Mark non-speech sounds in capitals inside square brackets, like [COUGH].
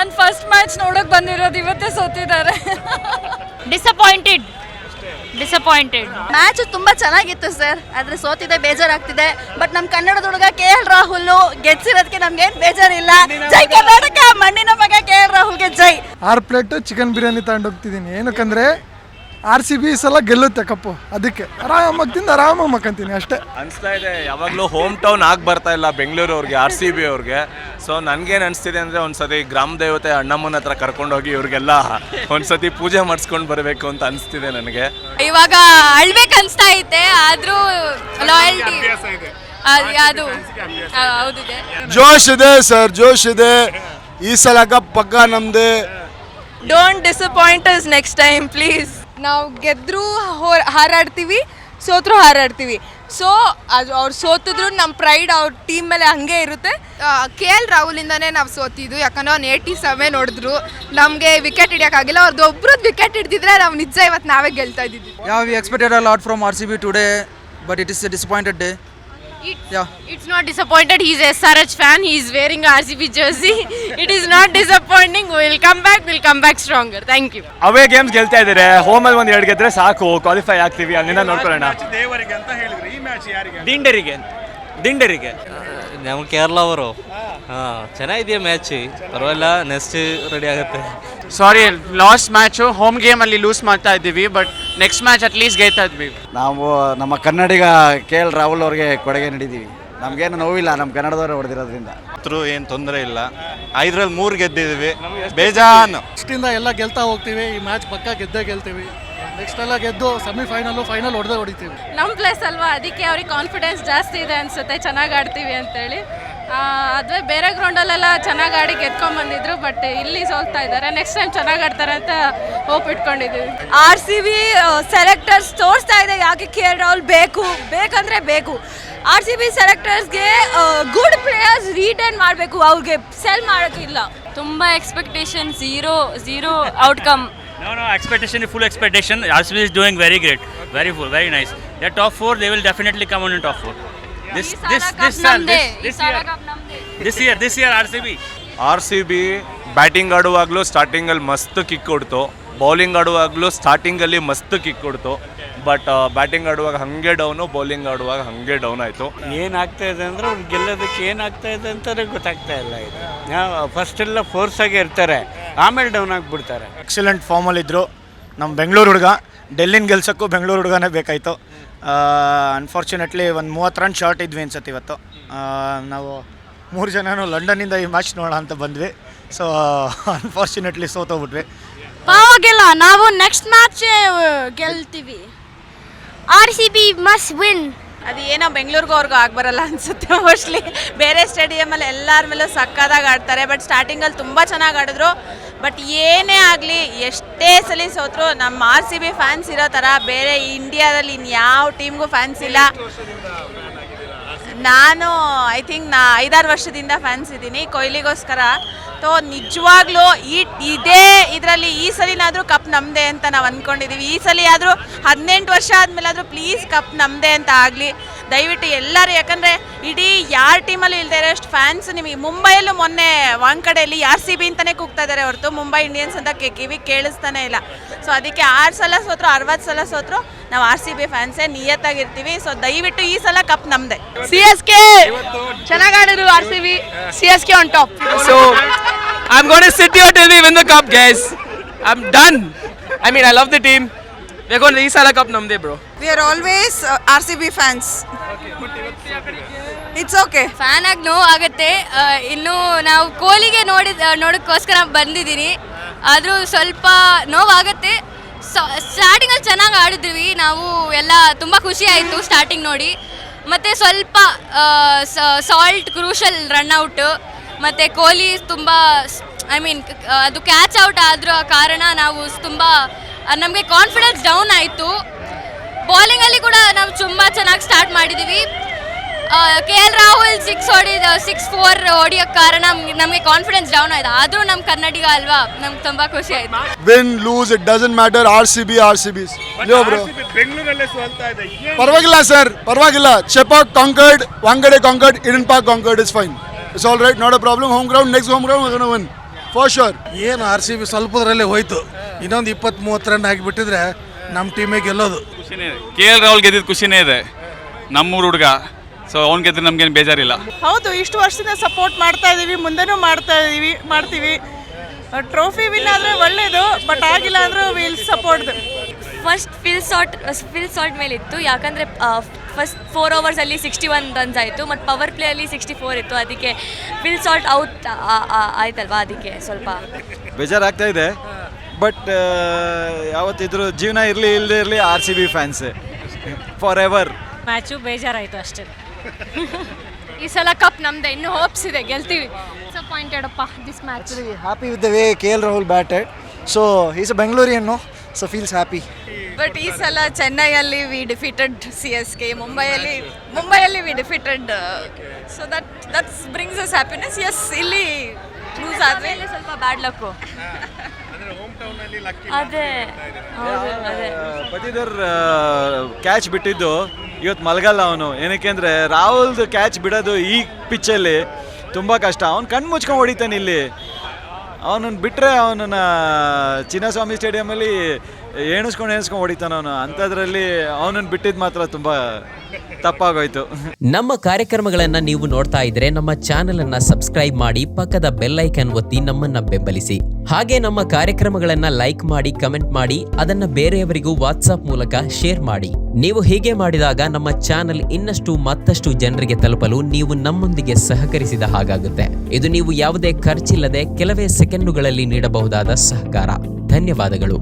ನಾನು first match ನೋಡಕ್ ಬಂದಿರೋದು ಇವತ್ತೇ ಸೋತಿದ್ದಾರೆ. ಡಿಸಪಾಯಿಂಟೆಡ್ ಡಿಸಪಾಯಿಂಟೆಡ್ ಮ್ಯಾಚ್ ತುಂಬಾ ಚೆನ್ನಾಗಿತ್ತು ಸರ್ ಆದ್ರೆ ಸೋತಿದೆ ಬೇಜಾರಾಗ್ತಿದೆ. ಬಟ್ ನಮ್ ಕನ್ನಡದ ಹುಡುಗ ಕೆ ಎಲ್ ರಾಹುಲ್ ಗೆದ್ಸಿರೋದಕ್ಕೆ ನಮ್ಗೇನ್ ಬೇಜಾರಿಲ್ಲ. ಜೈ ಕರ್ನಾಟಕ ಮಣ್ಣಿನ ಮಗ ಕೆ ಎಲ್ ರಾಹುಲ್ಗೆ ಜೈ. ಆರು ಪ್ಲೇಟ್ ಚಿಕನ್ ಬಿರಿಯಾನಿ ತಗೊಂಡೋಗ್ತಿದ್ದೀನಿ. ಏನಕ್ಕಂದ್ರೆ ಆರ್ ಸಿ ಬಿ ಸಲ ಗೆಲ್ಲುತ್ತೆ ಕಪ್ಪು ಅದಕ್ಕೆ. ಆರಾಮಾಗಿ ತಿಂದು ಆರಾಮಾಗಿ ಮಕ್ಕಂತೀನಿ ಅಷ್ಟೇ. ಅನಿಸ್ತಾ ಇದೆ ಯಾವಾಗಲೂ ಹೋಮ್ ಟೌನ್ ಆಗಿ ಬರ್ತಾ ಇಲ್ಲ ಬೆಂಗಳೂರು ಅವ್ರಿಗೆ ಆರ್ ಸಿ ಬಿ ಅವ್ರಿಗೆ. ಸೊ ನನಗೇನು ಅನಿಸ್ತಿದೆ ಅಂದರೆ ಒಂದ್ಸತಿ ಗ್ರಾಮ ದೇವತೆ ಅಣ್ಣಮ್ಮನ ಹತ್ರ ಕರ್ಕೊಂಡೋಗಿ ಇವ್ರಿಗೆಲ್ಲ ಒಂದ್ಸತಿ ಪೂಜೆ ಮಾಡಿಸ್ಕೊಂಡು ಬರಬೇಕು ಅಂತ ಅನಿಸ್ತಿದೆ ನನಗೆ. ಇವಾಗ ಅಳ್ಬೇಕು ಅನಿಸ್ತಾ ಐತೆ ಆದರೂ ಲಾಯಲ್ಟಿ ಅದು ಹೌದಿದೆ. ಜೋಶ್ ಇದೆ ಸರ್ ಜೋಶ್ ಇದೆ. ಈ ಸಲ ಕಪ್ ಪಕ್ಕ ನಮ್ದೆ. Don't disappoint us next time please ನಾವು ಗೆದ್ರೂ ಹಾರಾಡ್ತೀವಿ ಸೋತ್ರು ಹಾರಾಡ್ತೀವಿ. ಸೊ ಅದು ಅವ್ರು ಸೋತಿದ್ರು ನಮ್ಮ ಪ್ರೈಡ್ ಅವ್ರ ಟೀಮ್ ಮೇಲೆ ಹಂಗೆ ಇರುತ್ತೆ. ಕೆ ಎಲ್ ರಾಹುಲಿಂದನೇ ನಾವು ಸೋತಿದ್ದು ಯಾಕಂದ್ರೆ ಅವ್ನು ಏಯ್ಟಿ ಸೆವೆನ್ ಹೊಡೆದ್ರು. ನಮಗೆ ವಿಕೆಟ್ ಹಿಡಿಯೋಕ್ಕಾಗಿಲ್ಲ ಅವ್ರದ್ದು ಒಬ್ರದ್ದು ವಿಕೆಟ್ ಹಿಡ್ದಿದ್ರೆ ನಾವು ನಿಜ ಇವತ್ತು ನಾವೇ ಗೆಲ್ತಾ ಇದ್ದಿದ್ದು. Expected lot from R C B today but it is a disappointed disappointed day. Yeah. It's not disappointed. He's a SRH fan. He's wearing a RCB jersey. it is not disappointing. We'll come back. We'll come back stronger. Thank you. Away games ಗೆಲ್ತಾ ಇದ್ದಾರೆ ಹೋಮಲ್ಲಿ ಒಂದು ಎರಡು ಗೆದ್ರೆ ಸಾಕು qualify ಆಗ್ತೀವಿ ಅಲ್ಲಿಂದ ನೋಡ್ಕೊಳ್ಳೋಣ ದಿಂಡರಿಗೆ ದಿಂಡರಿಗೆ ನಮ್ಮ ಕೇರಳ ಅವರು ಹಾಂ ಚೆನ್ನಾಗಿದೆಯಾ ಮ್ಯಾಚ್ ಪರವಾಗಿಲ್ಲ ನೆಕ್ಸ್ಟ್ ರೆಡಿ ಆಗುತ್ತೆ ಸಾರಿ ಲಾಸ್ಟ್ ಮ್ಯಾಚು ಹೋಮ್ ಗೇಮಲ್ಲಿ ಲೂಸ್ ಮಾಡ್ತಾ ಇದ್ದೀವಿ but next match at least ಗೆಲ್ತಾ ಇದ್ವಿ. ನಾವು ನಮ್ಮ ಕನ್ನಡಿಗ ಕೆ ಎಲ್ ರಾಹುಲ್ ಅವ್ರಿಗೆ ಕೊಡುಗೆ ನೀಡಿದ್ದೀವಿ. ನಮ್ಗೇನು ನೋವಿಲ್ಲ ನಮ್ಮ ಕನ್ನಡದವರು ಹೊಡೆದಿರೋದ್ರಿಂದ. ಏನು ತೊಂದರೆ ಇಲ್ಲ. ಐದರಲ್ಲಿ ಮೂರು ಗೆದ್ದಿದ್ದೀವಿ. ಬೇಜಾನ್. ಇಷ್ಟಿಂದ ಎಲ್ಲ ಗೆಲ್ತಾ ಹೋಗ್ತೀವಿ ಈ ಮ್ಯಾಚ್ ಪಕ್ಕ ಗೆದ್ದೇ ಗೆಲ್ತೀವಿ. ನೆಕ್ಸ್ಟ್ ಎಲ್ಲ ಗೆದ್ದು ಸೆಮಿಫೈನಲ್ಲು ಫೈನಲ್ ಹೊಡೆದೇ ಹೊಡಿತೀವಿ. ನಮ್ಮ ಪ್ಲೇಸ್ ಅಲ್ವಾ? ಅದಕ್ಕೆ ಅವ್ರಿಗೆ ಕಾನ್ಫಿಡೆನ್ಸ್ ಜಾಸ್ತಿ ಇದೆ ಅನ್ಸುತ್ತೆ ಚೆನ್ನಾಗಿ ಆಡ್ತೀವಿ ಅಂತೇಳಿ. ಅದುವೇ ಬೇರೆ ಗ್ರೌಂಡಲ್ಲೆಲ್ಲ ಚೆನ್ನಾಗಿ ಆಡಿ ಗೆದ್ಕೊಂಡ್ ಬಂದಿದ್ರು ಬಟ್ ಇಲ್ಲಿ ಸೋಲ್ತಾ ಇದ್ದಾರೆ ನೆಕ್ಸ್ಟ್ ಟೈಮ್ ಚೆನ್ನಾಗಿ ಆಡ್ತಾರೆ ಅಂತ ಹೋಪ್ ಇಟ್ಕೊಂಡಿದ್ದೀವಿ ಆರ್ ಸಿ ಬಿ ಸೆಲೆಕ್ಟರ್ಸ್ ತೋರಿಸ್ತಾ ಇದೆ ಯಾಕೆ ಕೆ ಎಲ್ ರಾಹುಲ್ ಬೇಕು ಬೇಕಂದ್ರೆ ಬೇಕು ಆರ್ ಸಿ ಬಿ ಸೆಲೆಕ್ಟರ್ಸ್ಗೆ ಗುಡ್ ಪ್ಲೇಯರ್ಸ್ ರಿಟರ್ನ್ ಮಾಡಬೇಕು ಅವ್ರಿಗೆ ಸೆಲ್ ಮಾಡೋಕ್ಕಿಲ್ಲ ತುಂಬ expectation zero zero outcome No, no, expectation, full expectation. RCB is doing very great. Very full, very nice. They're top four, they will definitely come on in top four. This, this, this, year, this, this year, this year, this year, RCB. R C B batting ಆಡುವಾಗಲೂ ಸ್ಟಾರ್ಟಿಂಗಲ್ಲಿ ಮಸ್ತ್ kick ಕೊಡ್ತು. Bowling ಆಡುವಾಗಲೂ ಸ್ಟಾರ್ಟಿಂಗಲ್ಲಿ ಮಸ್ತ್ kick ಕೊಡ್ತು. But batting ಆಡುವಾಗ ಹಾಗೆ down bowling ಆಡುವಾಗ ಹಾಗೆ ಡೌನ್ ಆಯಿತು. ಏನಾಗ್ತಾ ಇದೆ ಅಂದ್ರೆ ಅವ್ರು ಗೆಲ್ಲೋದಕ್ಕೆ ಏನಾಗ್ತಾ ಇದೆ ಅಂತಲೇ ಗೊತ್ತಾಗ್ತಾ ಇಲ್ಲ ಇದು. ಫಸ್ಟ್ ಎಲ್ಲ ಫೋರ್ಸ್ ಆಗಿ ಇರ್ತಾರೆ ಆಮೇಲೆ ಡೌನ್ ಆಗಿಬಿಡ್ತಾರೆ. ಎಕ್ಸಲೆಂಟ್ ಫಾರ್ಮಲ್ಲಿ ಇದ್ದರು ನಮ್ಮ ಬೆಂಗಳೂರು ಹುಡುಗ ಡೆಲ್ಲಿನ ಗೆಲ್ಸೋಕ್ಕೂ ಬೆಂಗಳೂರು ಹುಡುಗನೇ ಬೇಕಾಯಿತು. ಅನ್ಫಾರ್ಚುನೇಟ್ಲಿ ಒಂದು ಮೂವತ್ತು ರನ್ ಶಾರ್ಟ್ ಇದ್ವಿ ಅನ್ಸತ್ತೆ ಇವತ್ತು. ನಾವು ಮೂರು ಜನನು ಲಂಡನ್ನಿಂದ ಈ ಮ್ಯಾಚ್ ನೋಡೋಣ ಅಂತ ಬಂದ್ವಿ. ಸೊ ಅನ್ಫಾರ್ಚುನೇಟ್ಲಿ ಸೋತೋಗ್ಬಿಟ್ವಿ ಪರವಾಗಿಲ್ಲ, ನಾವು ನೆಕ್ಸ್ಟ್ ಮ್ಯಾಚ್ ಗೆಲ್ತೀವಿ. R C B must win ಅದು ಏನೋ ಬೆಂಗಳೂರಿಗೂ ಅವ್ರಿಗೂ ಆಗ್ಬರಲ್ಲ ಅನ್ಸುತ್ತೆ ಮೋಸ್ಟ್ಲಿ ಬೇರೆ ಸ್ಟೇಡಿಯಮಲ್ಲಿ ಎಲ್ಲರ ಮೇಲೂ ಸಕ್ಕದಾಗಿ ಆಡ್ತಾರೆ ಬಟ್ ಸ್ಟಾರ್ಟಿಂಗಲ್ಲಿ ತುಂಬ ಚೆನ್ನಾಗಿ ಆಡಿದ್ರು. ಬಟ್ ಏನೇ ಆಗಲಿ, ಎಷ್ಟೇ ಸಲ ಸೋತ್ರು ನಮ್ಮ ಆರ್ ಸಿ ಬಿ ಫ್ಯಾನ್ಸ್ ಇರೋ ಥರ ಬೇರೆ ಇಂಡಿಯಾದಲ್ಲಿ ಇನ್ಯಾವ ಟೀಮ್ಗೂ ಫ್ಯಾನ್ಸ್ ಇಲ್ಲ. ನಾನು ಐ ಥಿಂಕ್ ನಾ ಐದಾರು ವರ್ಷದಿಂದ ಫ್ಯಾನ್ಸ್ ಇದ್ದೀನಿ. ಕೊಹ್ಲಿಗೋಸ್ಕರ. ಸೊ ನಿಜವಾಗ್ಲೂ ಈ, ಇದೇ ಇದರಲ್ಲಿ ಈ ಸಲಿನಾದರೂ ಕಪ್ ನಮ್ಮದೇ ಅಂತ ನಾವು ಅಂದ್ಕೊಂಡಿದ್ದೀವಿ ಈ ಸಲ ಆದರೂ ಹದಿನೆಂಟು ವರ್ಷ ಆದಮೇಲಾದರೂ ಪ್ಲೀಸ್ ಕಪ್ ನಮ್ಮದೇ ಅಂತ ಆಗಲಿ. ದಯವಿಟ್ಟು ಎಲ್ಲರೂ, ಯಾಕಂದರೆ ಇಡೀ ಯಾರ ಟೀಮಲ್ಲಿ ಇಲ್ಲದೆ ಇರೋಷ್ಟು ಫ್ಯಾನ್ಸ್ ನಿಮಗೆ ಮುಂಬೈಯಲ್ಲೂ ಮೊನ್ನೆ ವಾಂಕಡೆಯಲ್ಲಿ ಆರ್ ಸಿ ಬಿ ಅಂತಲೇ ಕೂಗ್ತಾ ಇದ್ದಾರೆ ಹೊರತು. ಮುಂಬೈ ಇಂಡಿಯನ್ಸ್ ಅಂತ ಕಿವಿ ಕೇಳಿಸ್ತಾನೆ ಇಲ್ಲ. ಸೊ ಅದಕ್ಕೆ ಆರು ಸಲ ಸೋತ್ರು, ಅರವತ್ತು ಸಲ ಸೋತ್ರು. ನಾವು ಆರ್ ಸಿ ಬಿ ಫ್ಯಾನ್ಸೇ ನಿಯತ್ತಾಗಿರ್ತೀವಿ. ಸೊ ದಯವಿಟ್ಟು ಈ ಸಲ ಕಪ್ ನಮ್ದೆ. ಸಿ ಎಸ್ ಕೆ ಚೆನ್ನಾಗಿ ಆಡಿದ್ರು R C B C S K on top so I am gonna sit you till we win the cup guys I am done I mean I love the team beyond ಈ ಸಲ cup ನಮ್ದೆ bro we are always R C B fans it's okay fan ಆಗಿ ನೋವು ಆಗುತ್ತೆ. ಇನ್ನು ನಾವು ಕೋಹ್ಲಿಗೆ ನೋಡಿದ ನೋಡೋಕ್ಕೋಸ್ಕರ ಬಂದಿದ್ದೀನಿ ಆದರೂ ಸ್ವಲ್ಪ ನೋವಾಗುತ್ತೆ ಸ್ಟಾರ್ಟಿಂಗಲ್ಲಿ ಚೆನ್ನಾಗಿ ಆಡಿದ್ವಿ. ನಾವು ಎಲ್ಲ ತುಂಬ ಖುಷಿ ಆಯಿತು ಸ್ಟಾರ್ಟಿಂಗ್ ನೋಡಿ. ಮತ್ತು ಸ್ವಲ್ಪ ಸಾಲ್ಟ್ ಕ್ರೂಷಲ್ ರನ್ಔಟು ಮತ್ತು ಕೊಹ್ಲಿ ತುಂಬ ಐ ಮೀನ್ ಅದು ಕ್ಯಾಚ್ ಔಟ್ ಆದ್ರ ಕಾರಣ ನಾವು ತುಂಬ ನಮಗೆ ಕಾನ್ಫಿಡೆನ್ಸ್ ಡೌನ್ ಆಯಿತು. ಬೌಲಿಂಗಲ್ಲಿ ಕೂಡ ನಾವು ತುಂಬ ಚೆನ್ನಾಗಿ ಸ್ಟಾರ್ಟ್ ಮಾಡಿದ್ದೀವಿ K L Rahul six six four ಹೊಡಿಯೋ ಕಾರಣ ನಮಗೆ ಕಾನ್ಫಿಡೆನ್ಸ್ ಡೌನ್ ಆಯ್ತು. ಆದರೂ ನಮ್ಮ ಕನ್ನಡಿಗ ಅಲ್ವಾ? ನಮ್ಗೆ ತುಂಬಾ ಖುಷಿ ಆಯ್ತು. Win lose it doesn't matter R C B R C B bro ಬೆಂಗಳೂರಲ್ಲೇ ಸೋಲ್ತಾ ಇದೆ. ಪರವಾಗಿಲ್ಲ ಸರ್ ಪರವಾಗಿಲ್ಲ. Chepauk conquered Wankhede conquered Eden park conquered is fine it's all right not a problem home ground next home ground one for sure ಏನು R C B ಸ್ವಲ್ಪದ್ರಲ್ಲೇ ಹೋಯ್ತು. ಇನ್ನೊಂದು ಇಪ್ಪತ್ತ್ ಮೂವತ್ತು ರನ್ ಆಗಿಬಿಟ್ಟಿದ್ರೆ ನಮ್ಮ ಟೀಮೇ ಗೆಲ್ಲೋದು. ಖುಷಿನೇ ಇದೆ. ಕೆ ಎಲ್ ರಾಹುಲ್ ಗೆದ್ದಿದ್ದು ಖುಷಿನೇ ಇದೆ. ನಮ್ಮೂರು ಹುಡುಗ. ಸೊ ಅವ್ನು ಗೆದ್ರೆ ನಮ್ಗೇನು ಬೇಜಾರಿಲ್ಲ. ಹೌದು ಇಷ್ಟು ವರ್ಷದಿಂದ ಸಪೋರ್ಟ್ ಮಾಡ್ತಾ ಇದೀವಿ ಮುಂದೆನೂ ಮಾಡ್ತಾ ಇದೀವಿ ಮಾಡ್ತೀವಿ. ಟ್ರೋಫಿ ವಿನ್ ಆದರೆ ಒಳ್ಳೇದು ಬಟ್ ಆಗಿಲ್ಲ ಅಂದರೂ will support first Phil Salt Phil Salt ಮೇಲಿತ್ತು. ಯಾಕಂದರೆ ಫಸ್ಟ್ ಫೋರ್ ಓವರ್ಸಲ್ಲಿ ಸಿಕ್ಸ್ಟಿ ಒನ್ ರನ್ಸ್ ಆಯಿತು ಮತ್ತು ಪವರ್ ಪ್ಲೇಯಲ್ಲಿ ಸಿಕ್ಸ್ಟಿ ಫೋರ್ ಇತ್ತು. ಅದಕ್ಕೆ ಫಿಲ್ ಸಾರ್ಟ್ ಔಟ್ ಆಯ್ತಲ್ವಾ ಅದಕ್ಕೆ ಸ್ವಲ್ಪ. ಬೇಜಾರಾಗ್ತಾ ಇದೆ. ಬಟ್ ಯಾವತ್ತಿದ್ರು ಜೀವನ ಇರಲಿ ಇಲ್ಲದೆ ಇರಲಿ R C B fans for ever match ಬೇಜಾರಾಯಿತು ಅಷ್ಟೇ. [LAUGHS] ಈ ಸಲ ಕಪ್ ನಮ್ದೆ ಇನ್ನು ಹೋಪ್ಸ್ ಇದೆ ಗೆಲ್ತೀವಿ. ಡಿಸಪಾಯಿಂಟೆಡ್ ಅಪ್ಪ this match happy with the way K L Rahul batted so is a ಬೆಂಗಳೂರಿಯನ್ನು so feels happy but ಈ ಸಲ ಚೆನ್ನೈಯಲ್ಲಿ we defeated C S K ಮುಂಬೈಯಲ್ಲಿ ಮುಂಬೈಯಲ್ಲಿ we defeated so that that's brings us happiness S ಇಲ್ಲಿ lose ಆದರೆ? ಸ್ವಲ್ಪ ಬ್ಯಾಡ್ luck ಅದೇ. ಪತಿದರ್ catch ಬಿಟ್ಟಿದ್ದು. ಇವತ್ತು ಮಲಗಲ್ಲ ಅವನು. ಏನಕ್ಕೆ ಅಂದರೆ ರಾಹುಲ್ದು ಕ್ಯಾಚ್ ಬಿಡೋದು ಈ ಪಿಚ್ಚಲ್ಲಿ ತುಂಬ ಕಷ್ಟ. ಅವ್ನು ಕಣ್ಣು ಮುಚ್ಕೊಂಡು ಹೊಡಿತಾನೆ ಇಲ್ಲಿ. ಅವನನ್ನು ಬಿಟ್ಟರೆ ಅವನನ್ನ ಚಿನ್ನಸ್ವಾಮಿ ಸ್ಟೇಡಿಯಮಲ್ಲಿ ಎಣಿಸ್ಕೊಂಡು ಎಣಿಸ್ಕೊಂಡು ಹೊಡಿತಾನೆ ಅವನು. ಅಂಥದ್ರಲ್ಲಿ ಅವನನ್ನು ಬಿಟ್ಟಿದ್ದು ಮಾತ್ರ ತುಂಬ ತಪ್ಪಾಗೋಯ್ತು. ನಮ್ಮ ಕಾರ್ಯಕ್ರಮಗಳನ್ನು ನೀವು ನೋಡ್ತಾ ಇದ್ರೆ ನಮ್ಮ ಚಾನೆಲ್ ಅನ್ನ ಸಬ್ಸ್ಕ್ರೈಬ್ ಮಾಡಿ ಪಕ್ಕದ ಬೆಲ್ ಐಕನ್ ಒತ್ತಿ ನಮ್ಮನ್ನ ಬೆಂಬಲಿಸಿ. ಹಾಗೆ ನಮ್ಮ ಕಾರ್ಯಕ್ರಮಗಳನ್ನ ಲೈಕ್ ಮಾಡಿ, ಕಮೆಂಟ್ ಮಾಡಿ, ಅದನ್ನ ಬೇರೆಯವರಿಗೂ ವಾಟ್ಸಾಪ್ ಮೂಲಕ ಶೇರ್ ಮಾಡಿ. ನೀವು ಹೀಗೆ ಮಾಡಿದಾಗ ನಮ್ಮ ಚಾನೆಲ್ ಇನ್ನಷ್ಟು ಮತ್ತಷ್ಟು ಜನರಿಗೆ ತಲುಪಲು ನೀವು ನಮ್ಮೊಂದಿಗೆ ಸಹಕರಿಸಿದ ಹಾಗಾಗುತ್ತೆ. ಇದು ನೀವು ಯಾವುದೇ ಖರ್ಚಿಲ್ಲದೆ ಕೆಲವೇ ಸೆಕೆಂಡುಗಳಲ್ಲಿ ನೀಡಬಹುದಾದ ಸಹಕಾರ. ಧನ್ಯವಾದಗಳು.